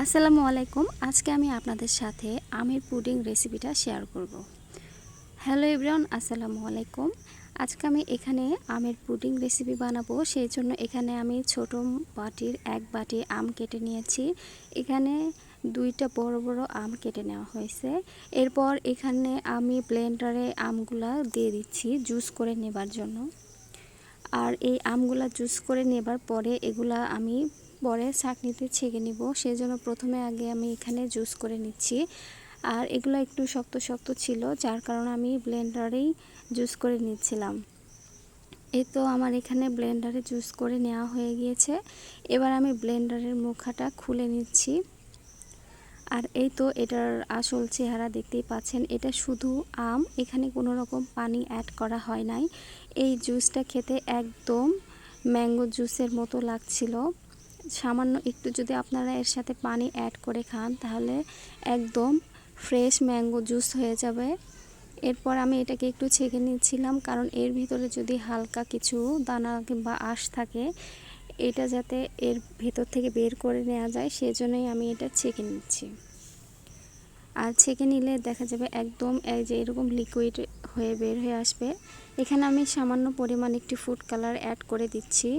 আসসালামু আলাইকুম। আজকে আমি আপনাদের সাথে আমের পুডিং রেসিপিটা শেয়ার করব। হ্যালো এভরিওয়ান, আসসালামু আলাইকুম। আজকে আমি এখানে আমের পুডিং রেসিপি বানাবো। সেই জন্য এখানে আমি ছোট বাটির এক বাটি আম কেটে নিয়েছি। এখানে দুইটা বড় বড় আম কেটে নেওয়া হয়েছে। এরপর এখানে আমি ব্লেন্ডারে আমগুলা দিয়ে দিচ্ছি জুস করে নেবার জন্য। আর এই আমগুলা জুস করে নেবার পরে এগুলা আমি পরে ছাঁকনিতে ছেঁকে নিব। সেজন্য প্রথমে আগে আমি এখানে জুস করে নিচ্ছি। আর এগুলো একটু শক্ত শক্ত ছিল, যার কারণে আমি ব্লেন্ডারেই জুস করে নিচ্ছিলাম। এই তো আমার এখানে ব্লেন্ডারে জুস করে নেওয়া হয়ে গিয়েছে। এবার আমি ব্লেন্ডারের মুখাটা খুলে নিচ্ছি। আর এই তো এটার আসল চেহারা দেখতেই পাচ্ছেন। এটা শুধু আম, এখানে কোনো রকম পানি অ্যাড করা হয় নাই। এই জুসটা খেতে একদম ম্যাঙ্গো জুসের মতো লাগছিল। সামান্য একটু যদি আপনারা এর সাথে পানি অ্যাড করে খান, তাহলে একদম ফ্রেশ ম্যাঙ্গো জুস হয়ে যাবে। এরপর আমি এটাকে একটু ছেঁকে নিচ্ছিলাম, কারণ এর ভিতরে যদি হালকা কিছু দানা কিংবা আঁশ থাকে, এটা যাতে এর ভেতর থেকে বের করে নেওয়া যায়, সেজন্যই আমি এটা ছেঁকে নিচ্ছি। আর ছেঁকে নিলে দেখা যাবে একদম এই যে এরকম লিকুইড হয়ে বের হয়ে আসবে। এখানে আমি সামান্য পরিমাণ একটি ফুড কালার অ্যাড করে দিচ্ছি।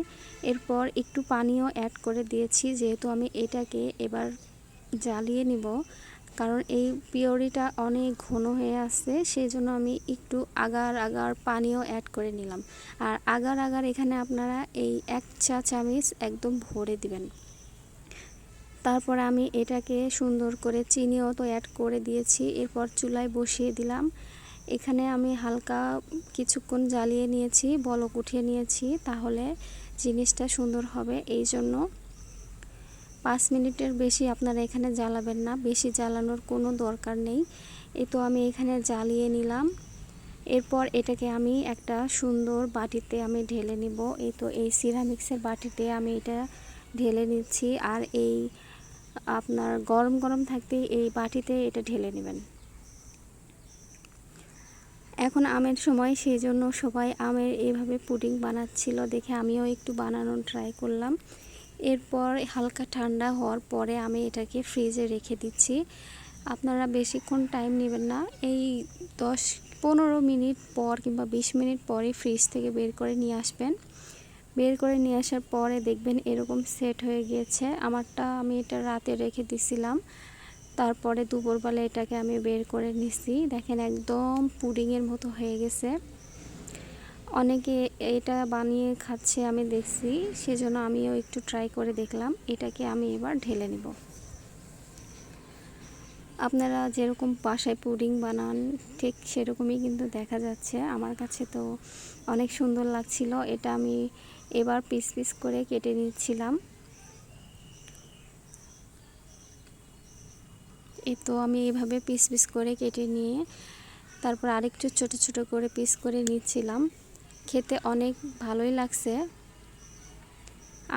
এরপর একটু পানিও অ্যাড করে দিয়েছি, যেহেতু আমি এটাকে এবার জ্বালিয়ে নিব। কারণ এই পিওরিটা অনেক ঘন হয়ে আসছে সেই জন্য আমি একটু আগার আগার পানিও অ্যাড করে নিলাম। আর আগার আগার এখানে আপনারা এই এক চা চামিচ একদম ভরে দিবেন। তারপর আমি এটাকে সুন্দর করে চিনিও তো অ্যাড করে দিয়েছি। এরপর চুলায় বসিয়ে দিলাম। এখানে আমি হালকা কিছুক্ষণ জ্বালিয়ে নিয়েছি, বলক উঠিয়ে নিয়েছি, তাহলে জিনিসটা সুন্দর হবে। এই জন্য পাঁচ মিনিটের বেশি আপনারা এখানে জ্বালাবেন না, বেশি জ্বালানোর কোনো দরকার নেই। এই তো আমি এখানে জ্বালিয়ে নিলাম। এরপর এটাকে আমি একটা সুন্দর বাটিতে আমি ঢেলে নিব। এই তো এই সিরামিক্সের বাটিতে আমি এটা ঢেলে নিচ্ছি। আর এই আপনার গরম গরম থাকতে এই বাটিতে এটা ঢেলে নেবেন। এখন আমের সময় সেই জন্য সবাই আমের এইভাবে পুডিং বানাচ্ছিল দেখে আমিও একটু বানানোর ট্রাই করলাম। এরপর হালকা ঠান্ডা হওয়ার পরে আমি এটাকে ফ্রিজে রেখে দিচ্ছি। আপনারা বেশিক্ষণ টাইম নেবেন না, এই দশ পনেরো মিনিট পর কিংবা বিশ মিনিট পরে ফ্রিজ থেকে বের করে নিয়ে আসবেন। বের করে নিয়ে আসার পরে দেখবেন এরকম সেট হয়ে গিয়েছে। আমারটা আমি এটা রাতে রেখে দিছিলাম। তারপরে দুপুরবেলা এটাকে আমি বের করে নিছি। দেখেন একদম পুডিংয়ের মতো হয়ে গেছে। অনেকে এটা বানিয়ে খাচ্ছে আমি দেখছি, সেজন্য আমিও একটু ট্রাই করে দেখলাম। এটাকে আমি এবার ঢেলে নিব। আপনারা যেরকম বাসায় পুডিং বানান, ঠিক সেরকমই কিন্তু দেখা যাচ্ছে। আমার কাছে তো অনেক সুন্দর লাগছিল। এটা আমি এবার পিস পিস করে কেটে নিচ্ছিলাম। এই তো আমি এইভাবে পিস পিস করে কেটে নিয়ে তারপর আরেকটু ছোট ছোট করে পিস করে নিচ্ছিলাম। খেতে অনেক ভালোই লাগছে।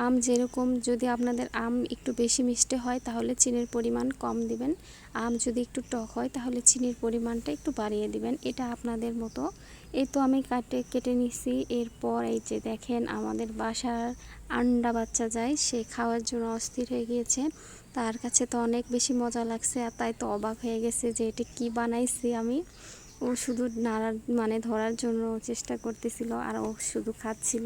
আম যেরকম যদি আপনাদের আম একটু বেশি মিষ্টি হয় তাহলে চিনির পরিমাণ কম দিবেন। আম যদি একটু টক হয় তাহলে চিনির পরিমাণটা একটু বাড়িয়ে দিবেন। এটা আপনাদের মতো। এই তো আমি কাটে, কেটে নিছি। এরপর এই যে দেখেন আমাদের বাসার আন্ডা বাচ্চা যায়, সে খাওয়ার জন্য অস্থির হয়ে গিয়েছে। তার কাছে তো অনেক বেশি মজা লাগছে আর তাই তো অবাক হয়ে গেছে যে এটা কি বানাইছি আমি। ও শুধু নাড়ার মানে ধরার জন্য চেষ্টা করতেছিল আর ও শুধু খাচ্ছিল।